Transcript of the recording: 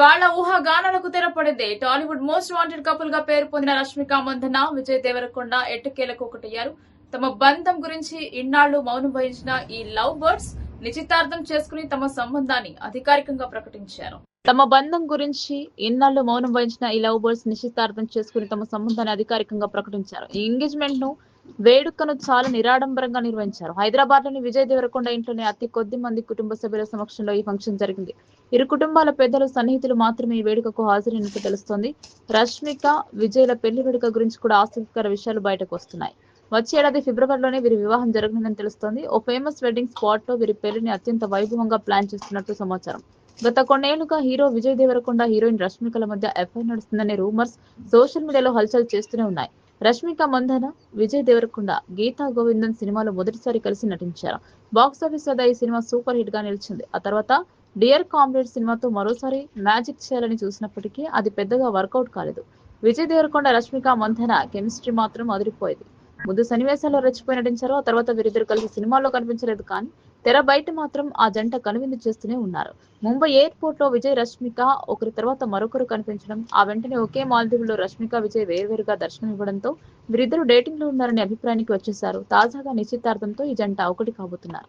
వాళ్ళ ఊహాగానాలకు తెరపడింది. టాలీవుడ్ మోస్ట్ వాంటెడ్ కపుల్గా పేరు పొందిన రష్మిక మందన విజయ్ దేవరకొండ ఎట్టకేలకు ఒకటయ్యారు. తమ బంధం గురించి ఇన్నాళ్ళు మౌనం వహించిన ఈ లవ్ బర్డ్స్ నిశ్చితార్థం చేసుకుని తమ సంబంధాన్ని అధికారికంగా ప్రకటించారు. తమ బంధం గురించి ఇన్నాళ్ళు మౌనం వహించిన ఈ లవ్ బర్డ్స్ నిశ్చితార్థం చేసుకుని తమ సంబంధాన్ని అధికారికంగా ప్రకటించారు. ఈ ఎంగేజ్మెంట్ను వేడుకను చాలా నిరాడంబరంగా నిర్వహించారు. హైదరాబాద్లోని విజయ్ దేవరకొండ ఇంట్లోనే అతి కొద్ది మంది కుటుంబ సభ్యుల సమక్షంలో ఈ ఫంక్షన్ జరిగింది. ఇరు కుటుంబాల పెద్దలు సన్నిహితులు మాత్రమే ఈ వేడుకకు హాజరైనట్టు తెలుస్తోంది. రష్మిక విజయ్ల పెళ్ళి వేడుక గురించి కూడా ఆసక్తికర విషయాలు బయటకు వస్తున్నాయి. వచ్చే ఏడాది ఫిబ్రవరిలోనే వీరి వివాహం జరగనుందని తెలుస్తోంది. ఓ ఫేమస్ వెడ్డింగ్ స్పాట్లో వీరి పెళ్ళిని అత్యంత వైభవంగా ప్లాన్ చేస్తున్నట్టు సమాచారం. గత కొన్నేళ్ళుగా హీరో విజయ్ దేవరకొండ హీరోయిన్ రష్మికల మధ్య ఎఫ్ఐఆర్ నడుస్తుందనే రూమర్స్ సోషల్ మీడియాలో హల్చల్ చేస్తూనే ఉన్నాయి. రష్మిక మందన విజయ్ దేవరకొండ గీతా గోవిందన్ సినిమాలో మొదటిసారి కలిసి నటించారు. బాక్స్ ఆఫీస్ వద్ద ఈ సినిమా సూపర్ హిట్గా నిలిచింది. ఆ తర్వాత డియర్ కామ్రేడ్ సినిమాతో మరోసారి మ్యాజిక్ చేయాలని చూసినప్పటికీ అది పెద్దగా వర్కౌట్ కాలేదు. విజయ్ దేవరకొండ రష్మిక మందన కెమిస్ట్రీ మాత్రం అదిరిపోయేది. ముందు సన్నివేశాల్లో రెచ్చిపోయి నటించారు ఆ తర్వాత వీరిద్దరు కలిసి సినిమాల్లో కనిపించలేదు కానీ తెర బయట మాత్రం ఆ జంట కనువిందు చేస్తూనే ఉన్నారు. ముంబై ఎయిర్పోర్ట్లో విజయ్ రష్మిక ఒకరి తర్వాత మరొకరు కనిపించడం ఆ వెంటనే ఒకే మాల్దీవ్లో రష్మిక విజయ్ వేరువేరుగా దర్శనం ఇవ్వడంతో వీరిద్దరు డేటింగ్లో ఉన్నారనే అభిప్రాయానికి వచ్చేశారు. తాజాగా నిశ్చితార్థంతో ఈ జంట ఒకటి కాబోతున్నారు.